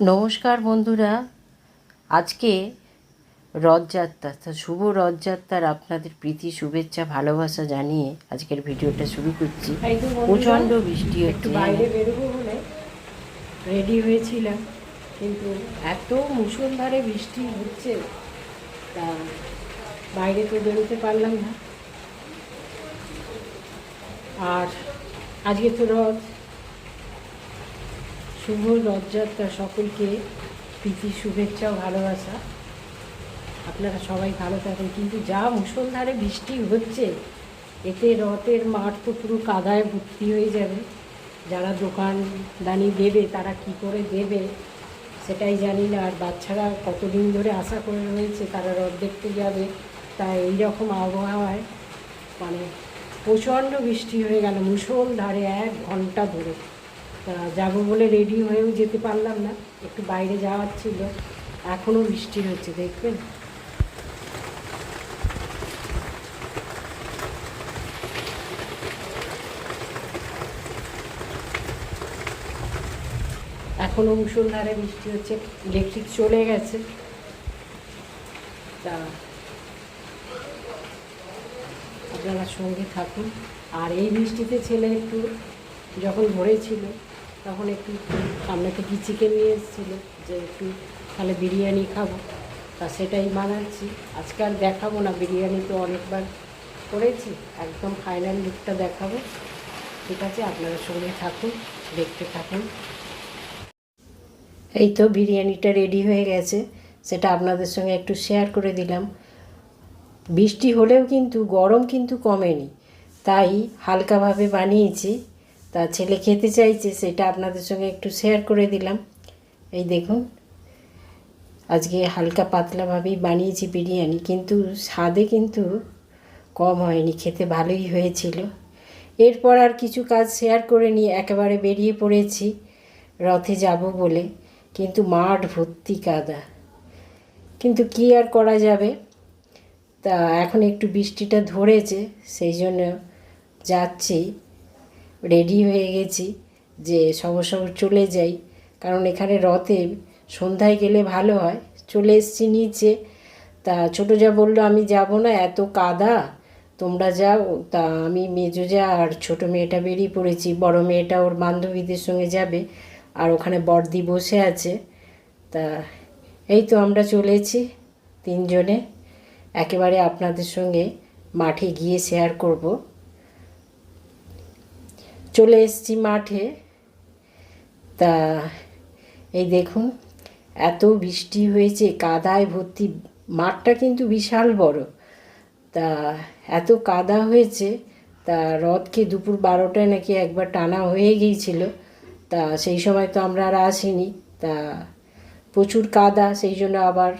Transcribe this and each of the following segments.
নমস্কার বন্ধুরা। আজকে রথযাত্রা তা শুভ রথযাত্রার আপনাদের প্রীতি শুভেচ্ছা ভালোবাসা জানিয়ে আজকের ভিডিওটা শুরু করছি। প্রচণ্ড বৃষ্টি একটু বাইরে বেরোবো বলে রেডি হয়েছিলাম কিন্তু এত মুষলধারে বৃষ্টি হচ্ছে তা বাইরে তো বেরোতে পারলাম না। আর আজকে তো রথ শুভ রথযাত্রা সকলকে প্রীতি, শুভেচ্ছা ভালোবাসা। আপনারা সবাই ভালো থাকেন। কিন্তু যা মুষলধারে বৃষ্টি হচ্ছে, এতে রথের মাঠ তো পুরো কাদায় ভর্তি হয়ে যাবে। যারা দোকান দানি দেবে, তারা কি করে দেবে, সেটাই জানি না। আর বাচ্চারা কতদিন ধরে আশা করে রয়েছে, তারা রথ দেখতে যাবে। তা এই রকম আবহাওয়ায় মানে প্রচণ্ড বৃষ্টি হয়ে গেল। মুষলধারে এক ঘণ্টা ধরে। তা যাব বলে রেডি হয়েও যেতে পারলাম না। একটু বাইরে যাওয়ার ছিল। এখনও বৃষ্টি হচ্ছে, দেখবেন? এখনও মুসলধারে বৃষ্টি হচ্ছে, ইলেকট্রিক চলে গেছে। তা আপনারা সঙ্গে থাকুন। আর এই বৃষ্টিতে ছেলে একটু যখন ভরেছিল তখন একটু সামনে থেকে চিকেন নিয়ে এসেছিল যে একটু তাহলে বিরিয়ানি খাব। তা সেটাই বানাচ্ছি। আজকে আর দেখাবো না, বিরিয়ানি তো অনেকবার করেছি। একদম ফাইনাল লুকটা দেখাবো। ঠিক আছে, আপনারা সঙ্গে থাকুন, দেখতে থাকুন। এই তো বিরিয়ানিটা রেডি হয়ে গেছে। সেটা আপনাদের সঙ্গে একটু শেয়ার করে দিলাম। বৃষ্টি হলেও কিন্তু, গরম কিন্তু কমেনি। তাই হালকাভাবে বানিয়েছি। তা ছেলে খেতে চাইছে, সেটা আপনাদের সঙ্গে একটু শেয়ার করে দিলাম। এই দেখুন, আজকে হালকা পাতলাভাবেই বানিয়েছি বিরিয়ানি, কিন্তু স্বাদে কিন্তু কম হয়নি, খেতে ভালোই হয়েছিল। এরপর আর কিছু কাজ শেয়ার করে নিয়ে একেবারে বেরিয়ে পড়েছি, রথে যাব বলে। কিন্তু মাঠ ভর্তি কাদা। কিন্তু কি আর করা যাবে? তা এখন একটু বৃষ্টিটা ধরেছে, সেই জন্য যাচ্ছি। রেডি হয়ে গেছি যে সবর সবর চলে যাই। কারণ এখানে রথে সন্ধ্যায় গেলে ভালো হয়। চলে এসছি নিচে। তা ছোটো যা বলল, আমি যাব না, এত কাদা। তোমরা যাও। তা আমি মেজো যা আর ছোটো মেয়েটা বেরিয়ে পড়েছি। বড় মেয়েটা ওর বান্ধবীদের সঙ্গে যাবে। আর ওখানে বর্দি বসে আছে। তা এই তো আমরা চলেছি তিনজনে। একেবারে আপনাদের সঙ্গে মাঠে গিয়ে শেয়ার করব। চলে এসেছি মাঠে। তা এই দেখুন, এত বৃষ্টি হয়েছে, কাদায় ভর্তি, মাঠটা কিন্তু বিশাল বড়। তা এত কাদা হয়েছে, তা রথকে দুপুর বারোটায় নাকি একবার টানা হয়ে গিয়েছিল। তা সেই সময় তো আমরা আর আসিনি, তা প্রচুর কাদা, সেই জন্য আবার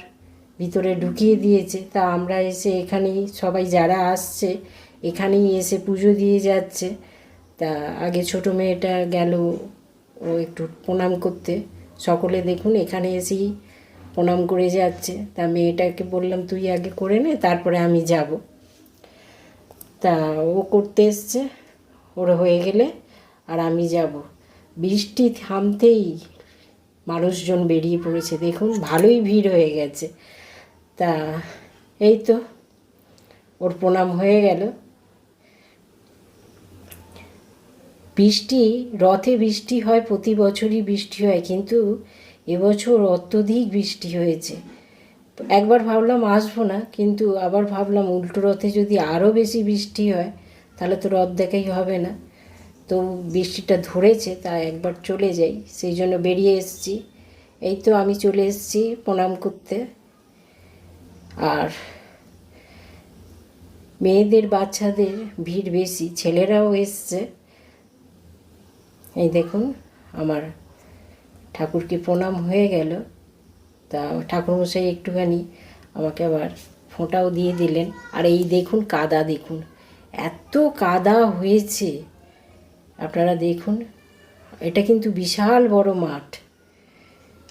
ভিতরে ঢুকিয়ে দিয়েছে। তা আমরা এসে এখানেই সবাই যারা আসছে, এখানেই এসে পুজো দিয়ে যাচ্ছে। তা আগে ছোট মেয়েটা গেল ও একটু প্রণাম করতে। সকলে দেখুন এখানে এসেই প্রণাম করে যাচ্ছে। তা মেয়েটাকে বললাম, তুই আগে করে নে, তারপরে আমি যাব। তা ও করতে এসছে। ওর হয়ে গেলে আর আমি যাব। বৃষ্টি থামতেই মানুষজন বেরিয়ে পড়েছে। দেখুন, ভালোই ভিড় হয়ে গেছে। তা এই তো, ওর প্রণাম হয়ে গেল। বৃষ্টি, রথে বৃষ্টি হয়, প্রতি বছরই বৃষ্টি হয়, কিন্তু এবছর অত্যধিক বৃষ্টি হয়েছে। একবার ভাবলাম আসব না, কিন্তু আবার ভাবলাম উল্টো রথে যদি আরও বেশি বৃষ্টি হয়, তাহলে তো রথ দেখাই হবে না। তো বৃষ্টিটা ধরেছে তা একবার চলে যাই, সেই জন্য বেরিয়ে এসেছি। এই তো আমি চলে এসেছি প্রণাম করতে। আর মেয়েদের, বাচ্চাদের ভিড় বেশি, ছেলেরাও এসছে। এই দেখুন, আমার ঠাকুরকে প্রণাম হয়ে গেল। তা ঠাকুরমশাই একটুখানি আমাকে আবার ফোঁটাও দিয়ে দিলেন। আর এই দেখুন কাদা, দেখুন, এত কাদা হয়েছে। আপনারা দেখুন, এটা কিন্তু বিশাল বড় মাঠ।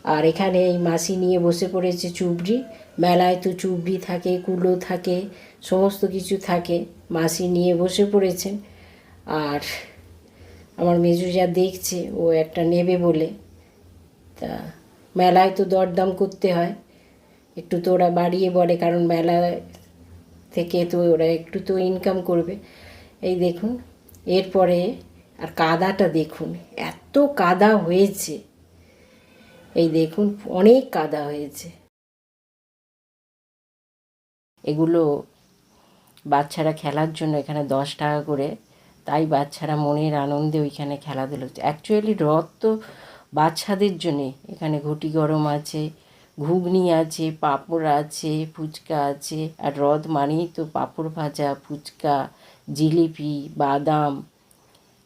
আর এখানে এই মাসি নিয়ে বসে পড়েছে চুবড়ি। মেলায় তো চুবড়ি থাকে, কুলো থাকে, সমস্ত কিছু থাকে। মাসি নিয়ে বসে পড়েছেন। আর আমার মেজু যা দেখছে, ও একটা নেবে বলে। তা মেলায় তো দরদাম করতে হয়। একটু তো ওরা বাড়িয়ে বলে, কারণ মেলা থেকে তো ওরা একটু তো ইনকাম করবে। এই দেখুন, এরপরে আর কাদাটা দেখুন, এত কাদা হয়েছে। এই দেখুন, অনেক কাদা হয়েছে। এগুলো বাচ্চারা খেলার জন্য এখানে দশ টাকা করে তাই বাচ্চারা মনের আনন্দে ওইখানে খেলাধুলো অ্যাকচুয়ালি রথ তো বাচ্চাদের জন্যে। এখানে ঘটি গরম আছে, ঘুগনি আছে, পাঁপড় আছে, ফুচকা আছে। আর রথ মানেই তো পাঁপড় ভাজা, ফুচকা, জিলিপি, বাদাম।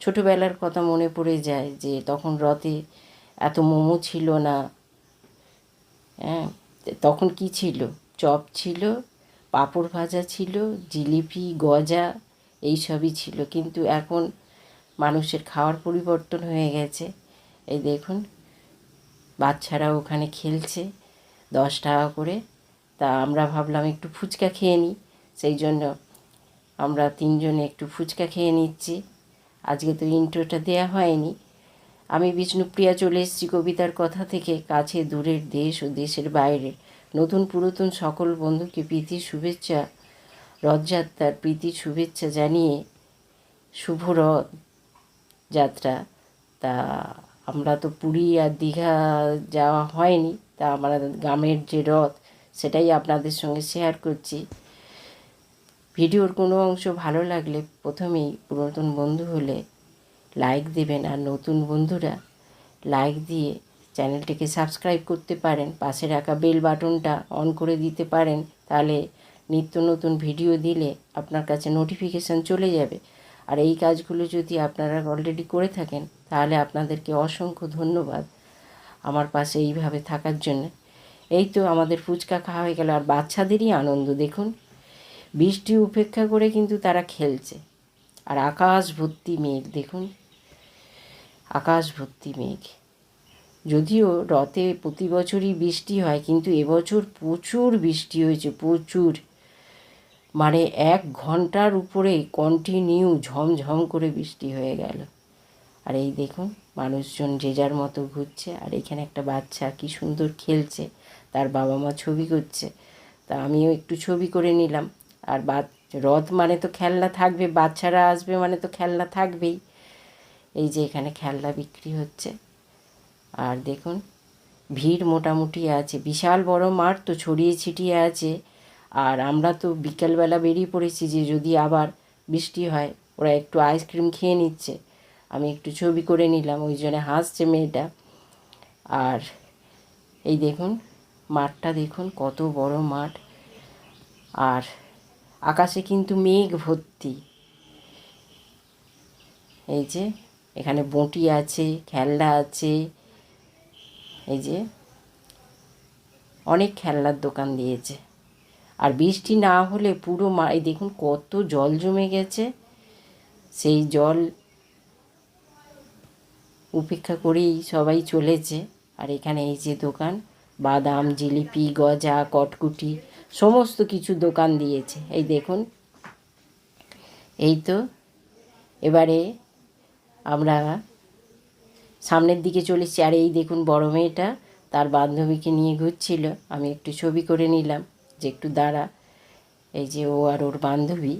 ছোটোবেলার কথা মনে পড়ে যায় যে তখন রথে এত মোমো ছিল না। হ্যাঁ তখন কি ছিল? চপ ছিল, পাঁপড় ভাজা ছিল, জিলিপি, গজা এইসবই ছিল। কিন্তু এখন মানুষের খাওয়ার পরিবর্তন হয়ে গেছে। এই দেখুন বাচ্চারা ওখানে খেলছে দশ টাকা করে। তা আমরা ভাবলাম একটু ফুচকা খেয়ে নিই। সেই জন্য আমরা তিনজনে একটু ফুচকা খেয়ে নিচ্ছি। আজকে তো ইন্ট্রোটা দেয়া হয়নি। আমি বিষ্ণুপ্রিয়া চলে এসেছি কবিতার কথা থেকে, কাছে, দূরের দেশ ও দেশের বাইরে। নতুন পুরাতন সকল বন্ধুকে প্রীতি শুভেচ্ছা রথযাত্রার প্রীতি, শুভেচ্ছা জানিয়ে শুভ রথ যাত্রা তা আমরা তো পুরী আর দীঘা যাওয়া হয়নি, তা আমরা গ্রামের যে রথ, সেটাই আপনাদের সঙ্গে শেয়ার করছি। ভিডিওর কোনো অংশ ভালো লাগলে প্রথমেই পুরাতন বন্ধু হলে লাইক দেবেন, আর নতুন বন্ধুরা লাইক দিয়ে চ্যানেলটিকে সাবস্ক্রাইব করতে পারেন, পাশে রাখা বেল বাটনটা অন করে দিতে পারেন, তাহলে নিত্য নতুন ভিডিও দিলে আপনার কাছে নোটিফিকেশান চলে যাবে। আর এই কাজগুলো যদি আপনারা অলরেডি করে থাকেন, তাহলে আপনাদেরকে অসংখ্য ধন্যবাদ আমার পাশে এইভাবে থাকার জন্য। এই তো আমাদের ফুচকা খাওয়া হয়ে গেল, আর বাচ্চাদেরই আনন্দ দেখুন। বৃষ্টি উপেক্ষা করে কিন্তু তারা খেলছে। আর আকাশ ভর্তি মেঘ, দেখুন। আকাশ ভর্তি মেঘ। যদিও রথে প্রতি বছরই বৃষ্টি হয়, কিন্তু এবছর প্রচুর বৃষ্টি হয়েছে, প্রচুর। মানে এক ঘণ্টার উপরে কন্টিনিউ ঝমঝম করে বৃষ্টি হয়ে গেল। আর এই দেখুন, মানুষজন যে যার মতো ঘুরছে, আর এখানে একটা বাচ্চা কি সুন্দর খেলছে, তার বাবা মা ছবি করছে। তা আমিও একটু ছবি করে নিলাম। আর বা রথ মানে তো খেলনা থাকবে, বাচ্চারা আসবে মানে তো খেলনা থাকবেই। এই যে এখানে খেলনা বিক্রি হচ্ছে। আর দেখুন, ভিড় মোটামুটি আছে। বিশাল বড় মাঠ তো ছড়িয়ে ছিটিয়ে আছে। আর আমরা তো বিকেলবেলা বেরিয়ে পড়েছি যে যদি আবার বৃষ্টি হয়, ওরা একটু আইসক্রিম খেয়ে নিচ্ছে। আমি একটু ছবি করে নিলাম, ওই জন্য হাসছে মেয়েটা। আর এই দেখুন, মাঠটা দেখুন, কত বড় মাঠ। আর আকাশে কিন্তু মেঘ ভর্তি। এই যে, এখানে বঁটি আছে, খেলনা আছে। এই যে, অনেক খেলনার দোকান দিয়েছে। আর বৃষ্টি না হলে পুরো মা, এই দেখুন কত জল জমে গেছে। সেই জল উপেক্ষা করেই সবাই চলেছে। আর এখানে এই যে দোকান, বাদাম, জিলিপি, গজা, কটকুটি, সমস্ত কিছু দোকান দিয়েছে। এই দেখুন, এই তো এবারে আমরা সামনের দিকে চলেছি আর এই দেখুন বড় মেয়েটা, তার বান্ধবীকে নিয়ে ঘুরছিল। আমি একটু ছবি করে নিলাম। যে একটু দাঁড়া। এই যে ও আর ওর বান্ধবী।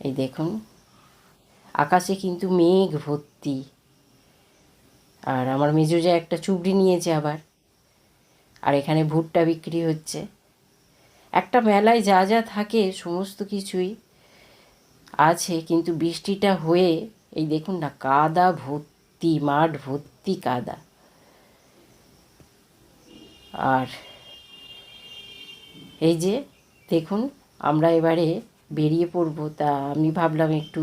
এই দেখুন, আকাশে কিন্তু মেঘ ভর্তি। আর আমার মেজোজা একটা চুবড়ি নিয়েছে আবার। আর এখানে ভুট্টা বিক্রি হচ্ছে। একটা মেলায় যা যা থাকে সমস্ত কিছুই আছে, কিন্তু বৃষ্টিটা হয়ে, এই দেখুন না, কাদা ভর্তি, মাঠ ভর্তি কাদা। আর এই যে, দেখুন, আমরা এবারে বেরিয়ে পড়ব। তা আমি ভাবলাম একটু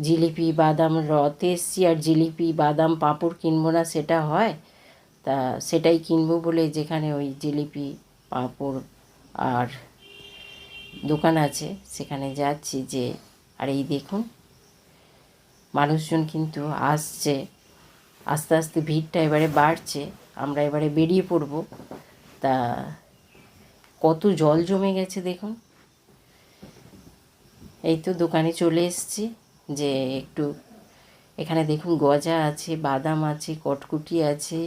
জিলিপি, বাদাম, রথে এসছি আর জিলিপি, বাদাম, পাঁপড় কিনবো না, সেটা হয়? তা সেটাই কিনবো বলে যেখানে ওই জিলিপি, পাঁপড় আর দোকান আছে, সেখানে যাচ্ছি যে, আর এই দেখুন, মানুষজন কিন্তু আসছে। আস্তে আস্তে ভিড়টা এবারে বাড়ছে, আমরা এবারে বেরিয়ে পড়ব। তা কত জল জমে গেছে দেখুন। এই তো দোকানে চলে এসছি যে একটু এখানে দেখুন গজা আছে, বাদাম আছে, কটকুটি আছে,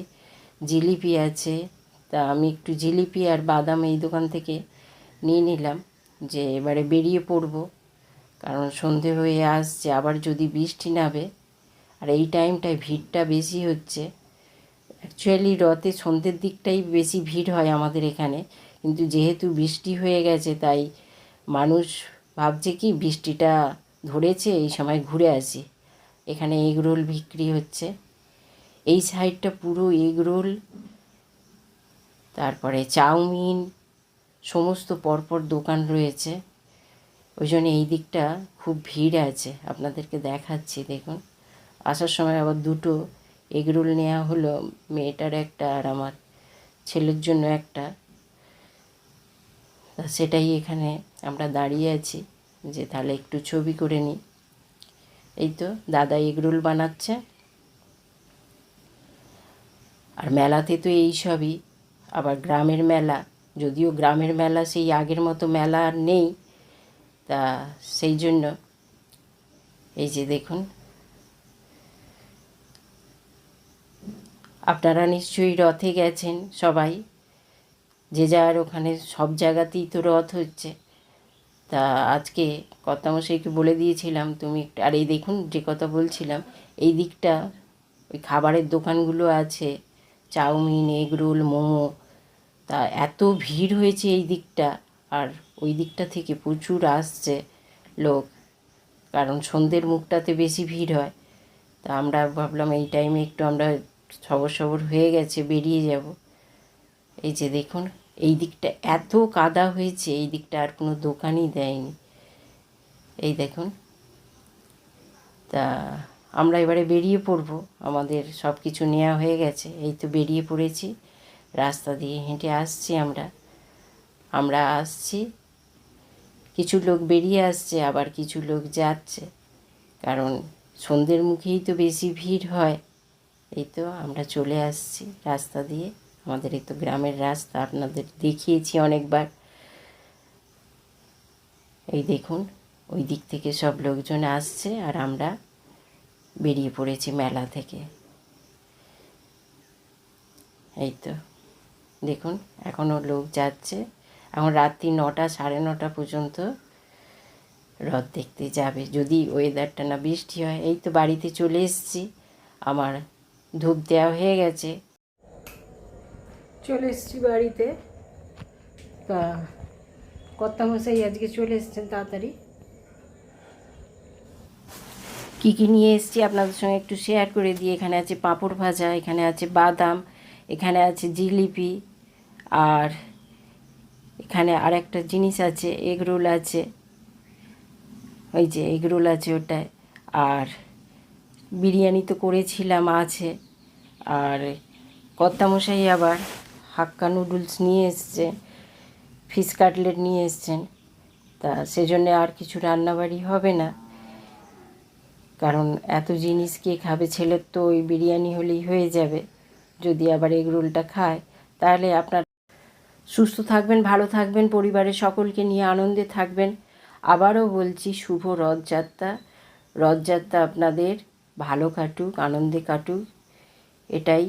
জিলিপি আছে। তা আমি একটু জিলিপি আর বাদাম এই দোকান থেকে নিয়ে নিলাম যে এবারে বেরিয়ে পড়ব। কারণ সন্ধে হয়ে আসছে, আবার যদি বৃষ্টি নামে, আর এই টাইমটায় ভিড়টা বেশি হচ্ছে। অ্যাকচুয়ালি রথে সন্ধ্যের দিকটাই বেশি ভিড় হয় আমাদের এখানে। কিন্তু যেহেতু বৃষ্টি হয়ে গেছে, তাই মানুষ ভাবছে কি বৃষ্টিটা ধরেছে, এই সময় ঘুরে আসি। এখানে এগ রোল বিক্রি হচ্ছে। এই সাইডটা পুরো এগ রোল তারপরে চাউমিন, সমস্ত পরপর দোকান রয়েছে। ওই জন্য এই দিকটা খুব ভিড় আছে, আপনাদেরকে দেখাচ্ছি, দেখুন। আসার সময় আবার দুটো এগরোল নেওয়া হলো, মেয়েটার একটা আর আমার ছেলের জন্য একটা। সেটাই এখানে আমরা দাঁড়িয়ে আছি যে তাহলে একটু ছবি করে নিই। এই তো দাদা এগরোল বানাচ্ছে। আর মেলাতে তো এই সবই। আবার গ্রামের মেলা। যদিও গ্রামের মেলা সেই আগের মতো মেলা আর নেই। তা সেই জন্য এই যে দেখুন। আপনারা নিশ্চয়ই রথে গেছেন সবাই। যে যার ওখানে সব জায়গাতেই তো রথ হচ্ছে। তা আজকে কর্তামশাইকে বলে দিয়েছিলাম, তুমি আর এই দেখুন যে কথা বলছিলাম, এই দিকটা, ওই খাবারের দোকানগুলো আছে, চাউমিন, এগ রোল, মোমো, তা এত ভিড় হয়েছে এই দিকটা, আর ওই দিকটা থেকে প্রচুর আসছে লোক, কারণ সন্ধ্যের মুখটাতে বেশি ভিড় হয়। তা আমরা ভাবলাম এই টাইমে একটু আমরা সবর সবর হয়ে গেছে, বেরিয়ে যাব। এই যে দেখুন, এই দিকটা এত কাদা হয়েছে, এই দিকটা আর কোনো দোকানই দেয়নি। এই দেখুন, তা আমরা এবারে বেরিয়ে পড়ব। আমাদের সব কিছু নেওয়া হয়ে গেছে, এই তো বেরিয়ে পড়েছি। রাস্তা দিয়ে হেঁটে আসছি আমরা। আমরা আসছি, কিছু লোক বেরিয়ে আসছে, আবার কিছু লোক যাচ্ছে। কারণ সন্ধ্যের মুখেই তো বেশি ভিড় হয়। এই তো আমরা চলে আসছি রাস্তা দিয়ে। আমাদের এই তো গ্রামের রাস্তা, আপনাদের দেখিয়েছি অনেকবার। এই দেখুন, ওই দিক থেকে সব লোকজন আসছে আর আমরা বেরিয়ে পড়েছি মেলা থেকে। এই তো, দেখুন এখনও লোক যাচ্ছে। এখন রাত্রি নটা, সাড়ে নটা পর্যন্ত রথ দেখতে যাবে। যদি ওয়েদারটা না বৃষ্টি হয়, এই তো বাড়িতে চলে এসেছি। আমার ধূপ দেওয়া হয়ে গেছে। চলে এসেছি বাড়িতে। তা কর্তামশাই আজকে চলে এসেছেন তাড়াতাড়ি। কী কী নিয়ে এসেছি আপনাদের সঙ্গে একটু শেয়ার করে দিই। এখানে আছে পাঁপড় ভাজা, এখানে আছে বাদাম, এখানে আছে জিলিপি, আর এখানে আর একটা জিনিস আছে এগ রোল আছে। ওই যে এগ রোল আছে ওটায়। আর বিরিয়ানি তো করেছিলাম আছে। আর কর্তামশাই আবার হাক্কা নুডলস নিয়ে এসছে, ফিশ কাটলেট নিয়ে এসছেন তা সেজন্য আর কিছু রান্নাবাড়ি হবে না। কারণ এত জিনিস কে খাবে ছেলের তো ওই বিরিয়ানি হলেই হয়ে যাবে। যদি আবার এগ রোলটা খায়, তাহলে আপনার সুস্থ থাকবেন, ভালো থাকবেন, পরিবারের সকলকে নিয়ে আনন্দে থাকবেন। আবারও বলছি, শুভ রথযাত্রা। রথযাত্রা আপনাদের ভালো কাটুক, আনন্দে কাটুক। এটাই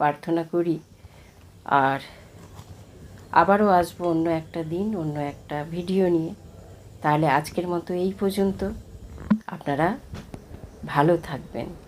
প্রার্থনা করি। আর আবারও আসব অন্য একটা দিন, অন্য একটা ভিডিও নিয়ে। তাহলে আজকের মতো এই পর্যন্ত। আপনারা ভালো থাকবেন।